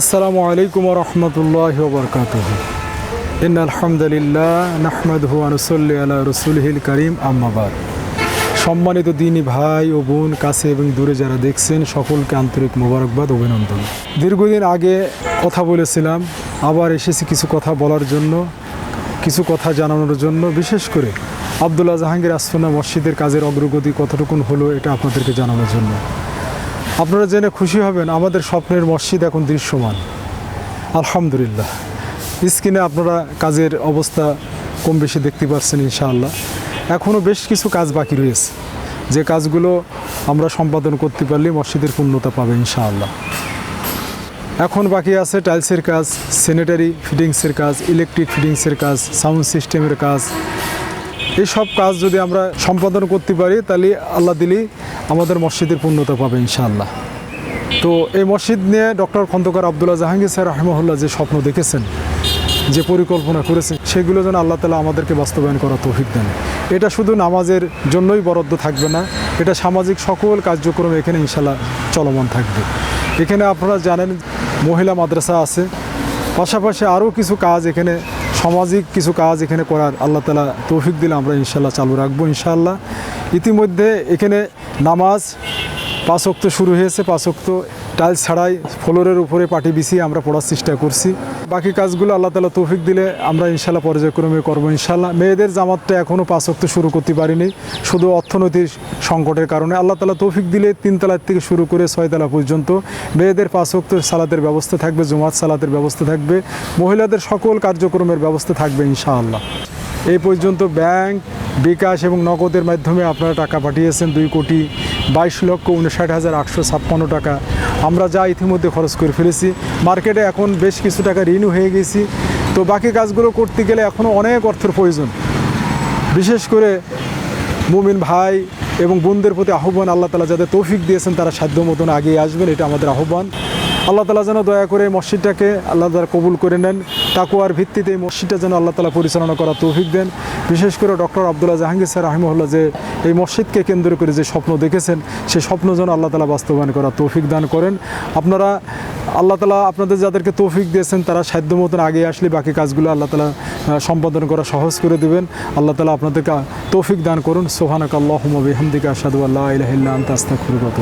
আসসালামু আলাইকুম রহমতুল্লাহ বরকাত আলহামদুলিল্লাহ নাহমাদহু আনুসল্লি আলা রসুলহিল করিম আম্মাবাদ সম্মানিত দিনই ভাই ও বোন, কাছে এবং দূরে যারা দেখছেন, সকলকে আন্তরিক মোবারকবাদ, অভিনন্দন। দীর্ঘদিন আগে কথা বলেছিলাম, আবার এসেছি কিছু কথা বলার জন্য, কিছু কথা জানানোর জন্য, বিশেষ করে আবদুল্লাহ জাহাঙ্গীর আসফনা মসজিদের কাজের অগ্রগতি কতটুকুন হলো এটা আপনাদেরকে জানানোর জন্য। আপনারা জেনে খুশি হবেন, আমাদের স্বপ্নের মসজিদ এখন দৃশ্যমান। আলহামদুলিল্লাহ। স্ক্রিনে আপনারা কাজের অবস্থা কম বেশি দেখতে পাচ্ছেন ইনশাআল্লাহ। এখনও বেশ কিছু কাজ বাকি রয়েছে। যে কাজগুলো আমরা সম্পাদন করতে পারলে মসজিদের পূর্ণতা পাবে ইনশাআল্লাহ। এখন বাকি আছে টাইলসের কাজ স্যানিটারি ফিটিংসের কাজ ইলেকট্রিক ফিটিংসের কাজ সাউন্ড সিস্টেমের কাজ। এই সব কাজ যদি আমরা সম্পাদন করতে পারি, তাহলে আল্লাহ দিলেই আমাদের মসজিদের পূর্ণতা পাবে ইনশাআল্লাহ। তো এই মসজিদ নিয়ে ডক্টর খন্দকার আবদুল্লাহ জাহাঙ্গীর স্যার রহমহুল্লাহ যে স্বপ্ন দেখেছেন, যে পরিকল্পনা করেছেন, সেগুলো যেন আল্লাহ তালা আমাদেরকে বাস্তবায়ন করা তৌফিক দেন। এটা শুধু নামাজের জন্যই বরাদ্দ থাকবে না, এটা সামাজিক সকল কার্যক্রম এখানে ইনশাল্লাহ চলমান থাকবে। এখানে আপনারা জানেন মহিলা মাদ্রাসা আছে, পাশাপাশি আরও কিছু কাজ এখানে সামাজিক কিছু কাজ এখানে করার আল্লাহ তালা তৌফিক দিলে আমরা ইনশাল্লাহ চালু রাখব ইনশাল্লাহ ইতিমধ্যে এখানে নামাজ পাঁচক্ত শুরু হয়েছে পাঁচক্ত টাইলস ছাড়াই ফ্লোরের উপরে পাটি বিছিয়ে আমরা পড়ার চেষ্টা করছি। বাকি কাজগুলো আল্লাহ তালা তৌফিক দিলে আমরা ইনশাল্লাহ পর্যায়ক্রমে করব। ইনশাল্লাহ মেয়েদের জামাতটা এখনও পাঁচক্ত শুরু করতে পারিনি, শুধু অর্থনৈতিক সংকটের কারণে। আল্লাহ তালা তৌফিক দিলে তিনতলার থেকে শুরু করে ছয়তলা পর্যন্ত মেয়েদের পাঁচক্ত সালাতের ব্যবস্থা থাকবে, জুমাত সালাতের ব্যবস্থা থাকবে, মহিলাদের সকল কার্যক্রমের ব্যবস্থা থাকবে ইনশাআল্লাহ। এই পর্যন্ত ব্যাংক, বিকাশ এবং নগদের মাধ্যমে আপনারা টাকা পাঠিয়েছেন দুই কোটি বাইশ লক্ষ উনষাট হাজার আটশো ছাপ্পান্ন টাকা। আমরা যা ইতিমধ্যে খরচ করে ফেলেছি, মার্কেটে এখন বেশ কিছু টাকা ঋণও হয়ে গেছি। তো বাকি কাজগুলো করতে গেলে এখনও অনেক অর্থের প্রয়োজন। বিশেষ করে মুমিন ভাই এবং বোনদের প্রতি আহ্বান, আল্লাহ তালা যাদের তৌফিক দিয়েছেন তারা সাধ্য মতন এগিয়ে আসবেন, এটা আমাদের আহ্বান। আল্লাহ তালা যেন দয়া করে মসজিদটাকে আল্লাহ তালা কবুল করে নেন তাকুয়ার ভিত্তিতে এই মসজিদটা যেন আল্লাহ তালা পরিচালনা করা তৌফিক দেন। বিশেষ করে ডক্টর আবদুল্লাহ জাহাঙ্গীর স্যার রাহিমহল্লা যে এই মসজিদকে কেন্দ্র করে যে স্বপ্ন দেখেছেন, সেই স্বপ্ন যেন আল্লাহ তালা বাস্তবায়ন করা তৌফিক দান করেন। আপনারা, আল্লাহ তালা আপনাদের যাদেরকে তৌফিক দিয়েছেন, তারা সাধ্য মতন আগে আসলে বাকি কাজগুলো আল্লাহ তালা সম্পাদন করা সহজ করে দেবেন। আল্লাহ তালা আপনাদেরকে তৌফিক দান করুন। সোহানাক আল্লাহ হামদিকা আসাদু আল্লাহ ইলাহ আন্তাস্তা খুরগত